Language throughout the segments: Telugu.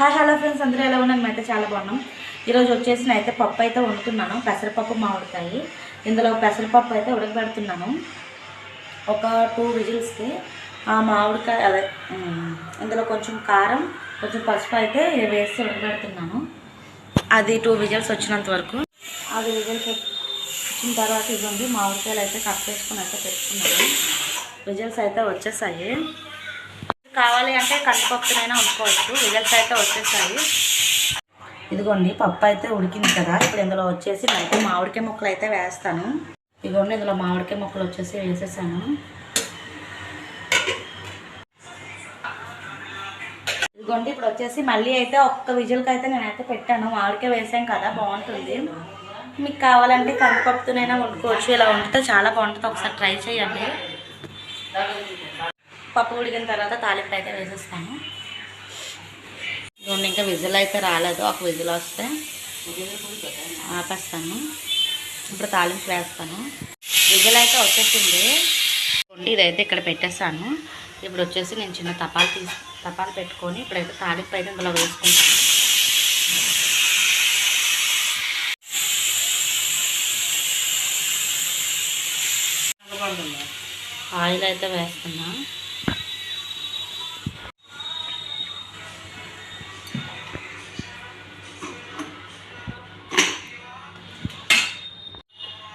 హాయ్ హలో ఫ్రెండ్స్ అందరూ ఎలా ఉన్నాం అయితే చాలా బాగున్నాం. ఈరోజు వచ్చేసి అయితే పప్పు అయితే వండుతున్నాను. పెసరపప్పు మామిడికాయ. ఇందులో పెసరపప్పు అయితే ఉడకబెడుతున్నాను. ఒక టూ విజిల్స్కి ఆ మామిడికాయ అదే ఇందులో కొంచెం కారం కొంచెం పసుపు అయితే వేసి ఉడకబెడుతున్నాను. అది టూ విజిల్స్ వచ్చినంత వరకు. అది విజిల్స్ వచ్చిన తర్వాత ఇదిగోండి మామిడికాయలు అయితే కట్ చేసుకుని అయితే పెట్టుకున్నాను. విజిల్స్ అయితే వచ్చేసాయి. కావాలి అంటే కందిపప్పునైనా వండుకోవచ్చు విజల్స్ అయితే వచ్చేసాయి. ఇదిగోండి పప్పు అయితే ఉడికింది కదా. ఇప్పుడు ఇందులో వచ్చేసి అయితే మామిడికాయ ముక్కలు అయితే వేస్తాను. ఇదిగోండి ఇందులో మామిడికాయ ముక్కలు వచ్చేసి వేసేసాను. ఇదిగోండి ఇప్పుడు వచ్చేసి మళ్ళీ అయితే ఒక్క విజిల్కి అయితే నేనైతే పెట్టాను. మామిడికాయ వేసాం కదా బాగుంటుంది. మీకు కావాలంటే కందిపప్పుతోనైనా వండుకోవచ్చు. ఇలా వండితే చాలా బాగుంటుంది. ఒకసారి ట్రై చేయండి. పప్పు ఉడికిన తర్వాత తాలింపు అయితే వేసేస్తాను. రెండు ఇంకా విజిల్ అయితే రాలేదు. ఒక విజిల్ వస్తే ఆపేస్తాను. ఇప్పుడు తాలింపు వేస్తాను. విజిల్ అయితే వచ్చేసింది. ఇదిగోండి ఇదైతే ఇక్కడ పెట్టేస్తాను ఇప్పుడు వచ్చేసి నేను చిన్న తపాలు తీసి తపాలు పెట్టుకొని ఇప్పుడైతే తాలింపు అయితే ఇందులో వేసుకుంటాను. ఆయిల్ అయితే వేస్తున్నా.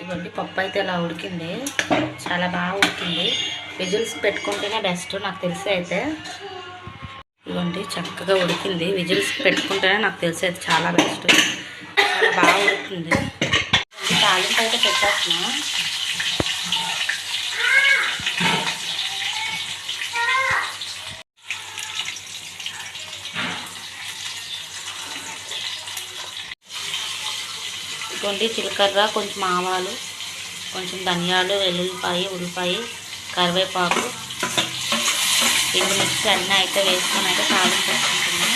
ఇదిగోండి పప్పు అయితే ఇలా ఉడికింది. చాలా బాగా ఉడికింది. విజిల్స్ పెట్టుకుంటేనే బెస్ట్ నాకు తెలిసి అయితే. ఇవ్వండి చక్కగా ఉడికింది. విజిల్స్ పెట్టుకుంటేనే నాకు తెలిసి అయితే చాలా బెస్ట్ చాలా బాగా ఉడికింది. తాలింపు అయితే పెట్టేస్తున్నా. ఇదిగోండి జీలకర్ర కొంచెం ఆవాలు కొంచెం ధనియాలు వెల్లుల్లిపాయ ఉల్లిపాయ కరివేపాకు ఎండుమిర్చి అన్నీ అయితే వేసుకొని అయితే తాలింపు పెట్టుకుంటున్నాను.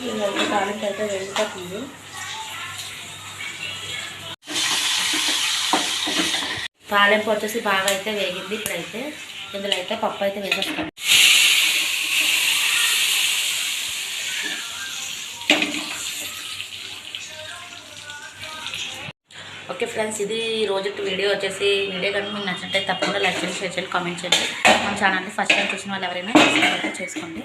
ఇదిగోండి తాలింపు అయితే వెళ్ళిపోతుంది తాలింపు వచ్చేసి బాగా అయితే వేగింది. ఇప్పుడైతే ఇందులో అయితే పప్పు అయితే వేసేస్తాను. ఓకే ఫ్రెండ్స్ ఇది రోజు వీడియో వచ్చేసి వీడియో కానీ మీకు నచ్చినట్టయితే తప్పకుండా లైక్ చేయండి షేర్ చేయండి కామెంట్ చేయండి. మన ఛానల్ని ఫస్ట్ టైం చూసిన వాళ్ళు ఎవరైనా చేసుకోండి.